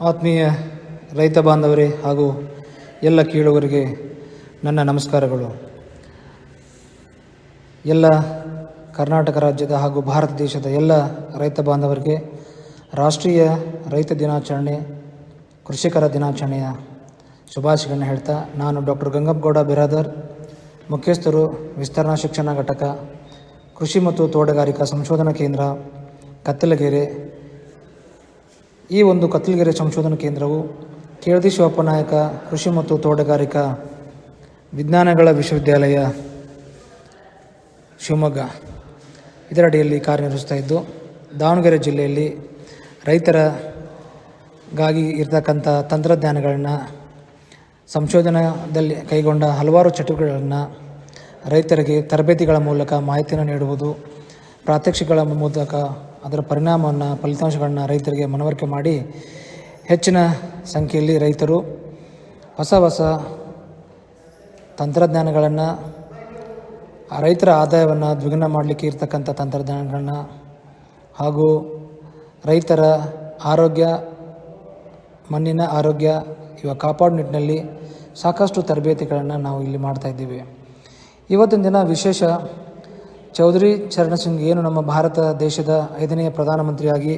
ಆತ್ಮೀಯ ರೈತ ಬಾಂಧವರೇ ಹಾಗೂ ಎಲ್ಲ ಕೇಳುವರಿಗೆ ನನ್ನ ನಮಸ್ಕಾರಗಳು. ಎಲ್ಲ ಕರ್ನಾಟಕ ರಾಜ್ಯದ ಹಾಗೂ ಭಾರತ ದೇಶದ ಎಲ್ಲ ರೈತ ಬಾಂಧವರಿಗೆ ರಾಷ್ಟ್ರೀಯ ರೈತ ದಿನಾಚರಣೆ, ಕೃಷಿಕರ ದಿನಾಚರಣೆಯ ಶುಭಾಶಯಗಳನ್ನು ಹೇಳ್ತಾ ನಾನು ಡಾಕ್ಟರ್ ಗಂಗಪ್ಪಗೌಡ ಬಿರಾದರ್, ಮುಖ್ಯಸ್ಥರು ವಿಸ್ತರಣಾ ಶಿಕ್ಷಣ ಘಟಕ, ಕೃಷಿ ಮತ್ತು ತೋಟಗಾರಿಕಾ ಸಂಶೋಧನಾ ಕೇಂದ್ರ, ಕತ್ತಲಗೆರೆ ಈ ಒಂದು ಕತ್ತಲಗೆರೆ ಸಂಶೋಧನಾ ಕೇಂದ್ರವು ಕೇಳದಿ ಶಿವಪ್ಪ ನಾಯಕ, ಕೃಷಿ ಮತ್ತು ತೋಟಗಾರಿಕಾ ವಿಜ್ಞಾನಗಳ ವಿಶ್ವವಿದ್ಯಾಲಯ ಶಿವಮೊಗ್ಗ ಇದರಡಿಯಲ್ಲಿ ಕಾರ್ಯನಿರ್ವಹಿಸ್ತಾ ಇದ್ದು, ದಾವಣಗೆರೆ ಜಿಲ್ಲೆಯಲ್ಲಿ ರೈತರಗಾಗಿ ಇರತಕ್ಕಂಥ ತಂತ್ರಜ್ಞಾನಗಳನ್ನು ಸಂಶೋಧನೆಯಲ್ಲಿ ಕೈಗೊಂಡ ಹಲವಾರು ಚಟುವಟಿಕೆಗಳನ್ನು ರೈತರಿಗೆ ತರಬೇತಿಗಳ ಮೂಲಕ ಮಾಹಿತಿಯನ್ನು ನೀಡುವುದು, ಪ್ರಾತ್ಯಕ್ಷಿಕಗಳ ಮೂಲಕ ಅದರ ಪರಿಣಾಮವನ್ನು, ಫಲಿತಾಂಶಗಳನ್ನು ರೈತರಿಗೆ ಮನವರಿಕೆ ಮಾಡಿ ಹೆಚ್ಚಿನ ಸಂಖ್ಯೆಯಲ್ಲಿ ರೈತರು ಹೊಸ ಹೊಸ ತಂತ್ರಜ್ಞಾನಗಳನ್ನು ರೈತರ ಆದಾಯವನ್ನು ದ್ವಿಗುಣ ಮಾಡಲಿಕ್ಕೆ ಇರ್ತಕ್ಕಂಥ ತಂತ್ರಜ್ಞಾನಗಳನ್ನ ಹಾಗೂ ರೈತರ ಆರೋಗ್ಯ, ಮಣ್ಣಿನ ಆರೋಗ್ಯ ಇವ ಕಾಪಾಡು ನಿಟ್ಟಿನಲ್ಲಿ ಸಾಕಷ್ಟು ತರಬೇತಿಗಳನ್ನು ನಾವು ಇಲ್ಲಿ ಮಾಡ್ತಾಯಿದ್ದೀವಿ ಇವತ್ತಿನ ದಿನ ವಿಶೇಷ ಚೌಧರಿ ಚರಣ್ ಸಿಂಗ್ ಏನು ನಮ್ಮ ಭಾರತ ದೇಶದ ಐದನೆಯ ಪ್ರಧಾನಮಂತ್ರಿಯಾಗಿ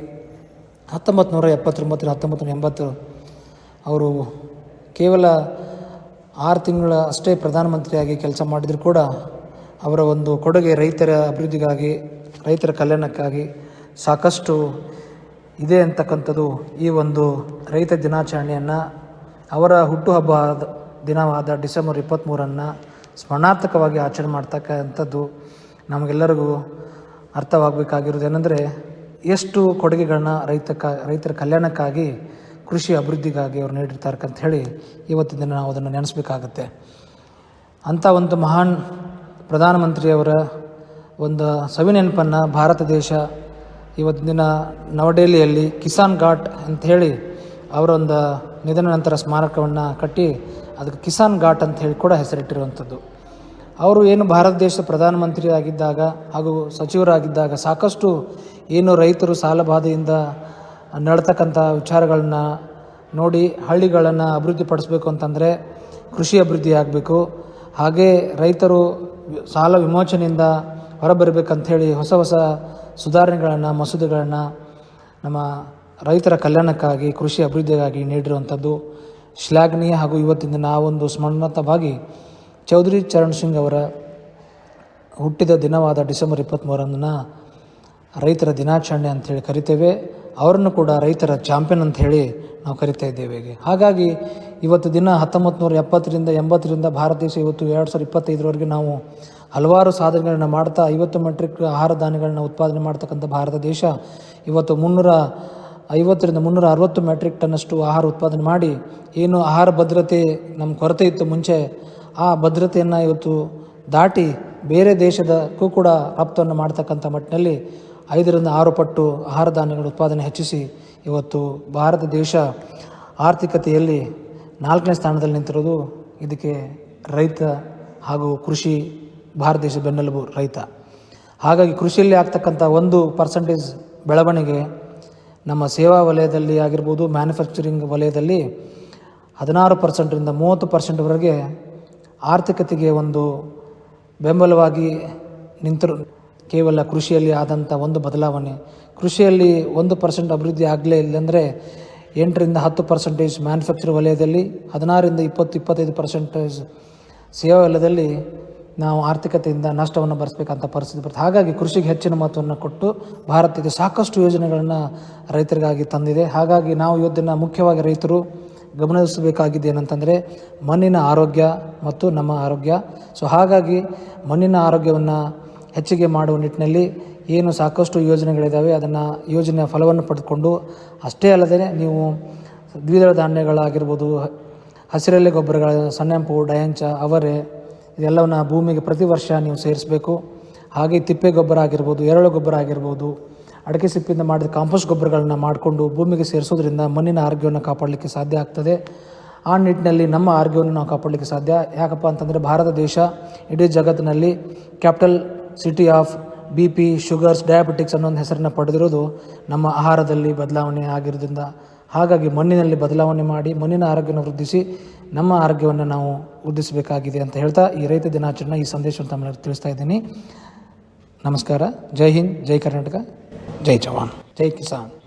ಹತ್ತೊಂಬತ್ತು ನೂರ ಎಪ್ಪತ್ತೊಂಬತ್ತು ಹತ್ತೊಂಬತ್ತು ನೂರ ಎಂಬತ್ತು ಅವರು ಕೇವಲ ಆರು ತಿಂಗಳ ಅಷ್ಟೇ ಪ್ರಧಾನಮಂತ್ರಿಯಾಗಿ ಕೆಲಸ ಮಾಡಿದರೂ ಕೂಡ ಅವರ ಒಂದು ಕೊಡುಗೆ ರೈತರ ಅಭಿವೃದ್ಧಿಗಾಗಿ, ರೈತರ ಕಲ್ಯಾಣಕ್ಕಾಗಿ ಸಾಕಷ್ಟು ಇದೆ ಅಂತಕ್ಕಂಥದ್ದು ಈ ಒಂದು ರೈತ ದಿನಾಚರಣೆಯನ್ನು, ಅವರ ಹುಟ್ಟುಹಬ್ಬ ದಿನವಾದ ಡಿಸೆಂಬರ್ ಇಪ್ಪತ್ತ್ಮೂರನ್ನು ಸ್ಮರಣಾರ್ಥಕವಾಗಿ ಆಚರಣೆ ಮಾಡ್ತಕ್ಕಂಥದ್ದು ನಮಗೆಲ್ಲರಿಗೂ ಅರ್ಥವಾಗಬೇಕಾಗಿರೋದು ಏನಂದರೆ ಎಷ್ಟು ಕೊಡುಗೆಗಳನ್ನ ರೈತ ರೈತರ ಕಲ್ಯಾಣಕ್ಕಾಗಿ ಕೃಷಿ ಅಭಿವೃದ್ಧಿಗಾಗಿ ಅವ್ರು ನೀಡಿರ್ತಾರೆ ಅಂತ ಹೇಳಿ ಇವತ್ತಿನ ದಿನ ನಾವು ಅದನ್ನು ನೆನೆಸ್ಬೇಕಾಗತ್ತೆ. ಅಂಥ ಒಂದು ಮಹಾನ್ ಪ್ರಧಾನಮಂತ್ರಿಯವರ ಒಂದು ಸವಿನೆನಪನ್ನು ಭಾರತ ದೇಶ ಇವತ್ತಿನ ದಿನ ನವದೆಹಲಿಯಲ್ಲಿ ಕಿಸಾನ್ ಘಾಟ್ ಅಂತ ಹೇಳಿ ಅವರ ಒಂದು ನಿಧನ ನಂತರ ಸ್ಮಾರಕವನ್ನು ಕಟ್ಟಿ, ಅದಕ್ಕೆ ಕಿಸಾನ್ ಘಾಟ್ ಅಂತ ಹೇಳಿ ಕೂಡ ಹೆಸರಿಟ್ಟಿರುವಂಥದ್ದು. ಅವರು ಏನು ಭಾರತ ದೇಶದ ಪ್ರಧಾನಮಂತ್ರಿ ಆಗಿದ್ದಾಗ ಹಾಗೂ ಸಚಿವರಾಗಿದ್ದಾಗ ಸಾಕಷ್ಟು ಏನು ರೈತರು ಸಾಲಬಾಧೆಯಿಂದ ನಡ್ತಕ್ಕಂಥ ವಿಚಾರಗಳನ್ನ ನೋಡಿ ಹಳ್ಳಿಗಳನ್ನು ಅಭಿವೃದ್ಧಿಪಡಿಸ್ಬೇಕು ಅಂತಂದರೆ ಕೃಷಿ ಅಭಿವೃದ್ಧಿ ಆಗಬೇಕು. ಹಾಗೇ ರೈತರು ಸಾಲ ವಿಮೋಚನೆಯಿಂದ ಹೊರಬರಬೇಕಂಥೇಳಿ ಹೊಸ ಹೊಸ ಸುಧಾರಣೆಗಳನ್ನು, ಮಸೂದೆಗಳನ್ನು ನಮ್ಮ ರೈತರ ಕಲ್ಯಾಣಕ್ಕಾಗಿ, ಕೃಷಿ ಅಭಿವೃದ್ಧಿಗಾಗಿ ನೀಡಿರುವಂಥದ್ದು ಶ್ಲಾಘನೀಯ ಹಾಗೂ ಇವತ್ತಿನ ಆ ಒಂದು ಸ್ಮರಣಾರ್ಥವಾಗಿ ಚೌಧರಿ ಚರಣ್ ಸಿಂಗ್ ಅವರ ಹುಟ್ಟಿದ ದಿನವಾದ ಡಿಸೆಂಬರ್ ಇಪ್ಪತ್ತ್ಮೂರನ್ನು ರೈತರ ದಿನಾಚರಣೆ ಅಂಥೇಳಿ ಕರಿತೇವೆ. ಅವರನ್ನು ಕೂಡ ರೈತರ ಚಾಂಪಿಯನ್ ಅಂತ ಹೇಳಿ ನಾವು ಕರಿತಾ ಇದ್ದೇವೆ ಹಾಗಾಗಿ ಇವತ್ತು ದಿನ ಹತ್ತೊಂಬತ್ತು ನೂರ ಎಪ್ಪತ್ತರಿಂದ ಎಂಬತ್ತರಿಂದ ಭಾರತ ದೇಶ ಇವತ್ತು ಎರಡು ಸಾವಿರದ ಇಪ್ಪತ್ತೈದರವರೆಗೆ ನಾವು ಹಲವಾರು ಸಾಧನೆಗಳನ್ನು ಮಾಡ್ತಾ, ಐವತ್ತು ಮೆಟ್ರಿಕ್ ಆಹಾರ ಧಾನ್ಯಗಳನ್ನ ಉತ್ಪಾದನೆ ಮಾಡ್ತಕ್ಕಂಥ ಭಾರತ ದೇಶ ಇವತ್ತು ಮುನ್ನೂರ ಐವತ್ತರಿಂದ ಮುನ್ನೂರ ಅರವತ್ತು ಮೆಟ್ರಿಕ್ ಟನ್ನಷ್ಟು ಆಹಾರ ಉತ್ಪಾದನೆ ಮಾಡಿ, ಏನು ಆಹಾರ ಭದ್ರತೆ ನಮ್ಮ ಕೊರತೆ ಇತ್ತು ಮುಂಚೆ ಆ ಭದ್ರತೆಯನ್ನು ಇವತ್ತು ದಾಟಿ ಬೇರೆ ದೇಶದಕ್ಕೂ ಕೂಡ ರಫ್ತನ್ನು ಮಾಡ್ತಕ್ಕಂಥ ಮಟ್ಟಿನಲ್ಲಿ ಐದರಿಂದ ಆರು ಪಟ್ಟು ಆಹಾರ ಧಾನ್ಯಗಳ ಉತ್ಪಾದನೆ ಹೆಚ್ಚಿಸಿ ಇವತ್ತು ಭಾರತ ದೇಶ ಆರ್ಥಿಕತೆಯಲ್ಲಿ ನಾಲ್ಕನೇ ಸ್ಥಾನದಲ್ಲಿ ನಿಂತಿರೋದು ಇದಕ್ಕೆ ರೈತ ಹಾಗೂ ಕೃಷಿ ಭಾರತ ದೇಶದ ಬೆನ್ನೆಲುಬು ರೈತ. ಹಾಗಾಗಿ ಕೃಷಿಯಲ್ಲಿ ಆಗ್ತಕ್ಕಂಥ ಒಂದು ಪರ್ಸೆಂಟೇಜ್ ಬೆಳವಣಿಗೆ ನಮ್ಮ ಸೇವಾ ವಲಯದಲ್ಲಿ ಆಗಿರ್ಬೋದು ಮ್ಯಾನುಫ್ಯಾಕ್ಚರಿಂಗ್ ವಲಯದಲ್ಲಿ ಹದಿನಾರು ಪರ್ಸೆಂಟರಿಂದ ಮೂವತ್ತು ಪರ್ಸೆಂಟ್ವರೆಗೆ ಆರ್ಥಿಕತೆಗೆ ಒಂದು ಬೆಂಬಲವಾಗಿ ನಿಂತರು. ಕೇವಲ ಕೃಷಿಯಲ್ಲಿ ಆದಂಥ ಒಂದು ಬದಲಾವಣೆ. ಕೃಷಿಯಲ್ಲಿ ಒಂದು ಪರ್ಸೆಂಟ್ ಅಭಿವೃದ್ಧಿ ಆಗಲೇ ಇಲ್ಲಂದರೆ ಎಂಟರಿಂದ ಹತ್ತು ಪರ್ಸೆಂಟೇಜ್ ಮ್ಯಾನುಫ್ಯಾಕ್ಚರ್ ವಲಯದಲ್ಲಿ, ಹದಿನಾರರಿಂದ ಇಪ್ಪತ್ತು, ಇಪ್ಪತ್ತೈದು ಪರ್ಸೆಂಟೇಜ್ ಸೇವಾ ವಲಯದಲ್ಲಿ ನಾವು ಆರ್ಥಿಕತೆಯಿಂದ ನಷ್ಟವನ್ನು ಭರಿಸಬೇಕಂತ ಪರಿಸ್ಥಿತಿ ಬರುತ್ತೆ ಹಾಗಾಗಿ ಕೃಷಿಗೆ ಹೆಚ್ಚಿನ ಮಹತ್ವವನ್ನು ಕೊಟ್ಟು ಭಾರತಕ್ಕೆ ಸಾಕಷ್ಟು ಯೋಜನೆಗಳನ್ನು ರೈತರಿಗಾಗಿ ತಂದಿದೆ. ಹಾಗಾಗಿ ನಾವು ಇವತ್ತಿನ ಮುಖ್ಯವಾಗಿ ರೈತರು ಗಮನಿಸಬೇಕಾಗಿದ್ದು ಏನಂತಂದರೆ ಮಣ್ಣಿನ ಆರೋಗ್ಯ ಮತ್ತು ನಮ್ಮ ಆರೋಗ್ಯ. ಸೊ ಹಾಗಾಗಿ ಮಣ್ಣಿನ ಆರೋಗ್ಯವನ್ನು ಹೆಚ್ಚಿಗೆ ಮಾಡುವ ನಿಟ್ಟಿನಲ್ಲಿ ಏನು ಸಾಕಷ್ಟು ಯೋಜನೆಗಳಿದ್ದಾವೆ ಅದನ್ನು ಯೋಜನೆಯ ಫಲವನ್ನು ಪಡೆದುಕೊಂಡು, ಅಷ್ಟೇ ಅಲ್ಲದೆ ನೀವು ದ್ವಿದಳ ಧಾನ್ಯಗಳಾಗಿರ್ಬೋದು, ಹಸಿರೆಲೆ ಗೊಬ್ಬರಗಳ ಸಣ್ಣೆಂಪು ಡಯಂಚ, ಅವರೆ, ಇದೆಲ್ಲವನ್ನು ಭೂಮಿಗೆ ಪ್ರತಿ ವರ್ಷ ನೀವು ಸೇರಿಸಬೇಕು. ಹಾಗೆ ತಿಪ್ಪೆ ಗೊಬ್ಬರ ಆಗಿರ್ಬೋದು ಎರಳು ಗೊಬ್ಬರ ಆಗಿರ್ಬೋದು ಅಡಿಕೆ ಸಿಪ್ಪಿಂದ ಮಾಡಿದ ಕಾಂಪೋಸ್ಟ್ ಗೊಬ್ಬರಗಳನ್ನ ಮಾಡಿಕೊಂಡು ಭೂಮಿಗೆ ಸೇರಿಸೋದ್ರಿಂದ ಮಣ್ಣಿನ ಆರೋಗ್ಯವನ್ನು ಕಾಪಾಡಲಿಕ್ಕೆ ಸಾಧ್ಯ ಆಗ್ತದೆ. ಆ ನಿಟ್ಟಿನಲ್ಲಿ ನಮ್ಮ ಆರೋಗ್ಯವನ್ನು ನಾವು ಕಾಪಾಡಲಿಕ್ಕೆ ಸಾಧ್ಯ. ಯಾಕಪ್ಪ ಅಂತಂದರೆ ಭಾರತ ದೇಶ ಇಡೀ ಜಗತ್ತಿನಲ್ಲಿ capital city of B P, sugars, diabetics ಅನ್ನೋ ಒಂದು ಹೆಸರನ್ನು ಪಡೆದಿರೋದು ನಮ್ಮ ಆಹಾರದಲ್ಲಿ ಬದಲಾವಣೆ ಆಗಿರೋದ್ರಿಂದ. ಹಾಗಾಗಿ ಮಣ್ಣಿನಲ್ಲಿ ಬದಲಾವಣೆ ಮಾಡಿ ಮಣ್ಣಿನ ಆರೋಗ್ಯವನ್ನು ವೃದ್ಧಿಸಿ ನಮ್ಮ ಆರೋಗ್ಯವನ್ನು ನಾವು ವೃದ್ಧಿಸಬೇಕಾಗಿದೆ ಅಂತ ಹೇಳ್ತಾ ಈ ರೈತ ದಿನಾಚರಣೆ ಈ ಸಂದೇಶವನ್ನು ತಮ್ಮ ತಿಳಿಸ್ತಾ ಇದ್ದೀನಿ. ನಮಸ್ಕಾರ. ಜೈ ಹಿಂದ್, ಜೈ ಕರ್ನಾಟಕ. ಜೈ ಜವಾನ್. ಜೈ ಕಿಸಾನ್.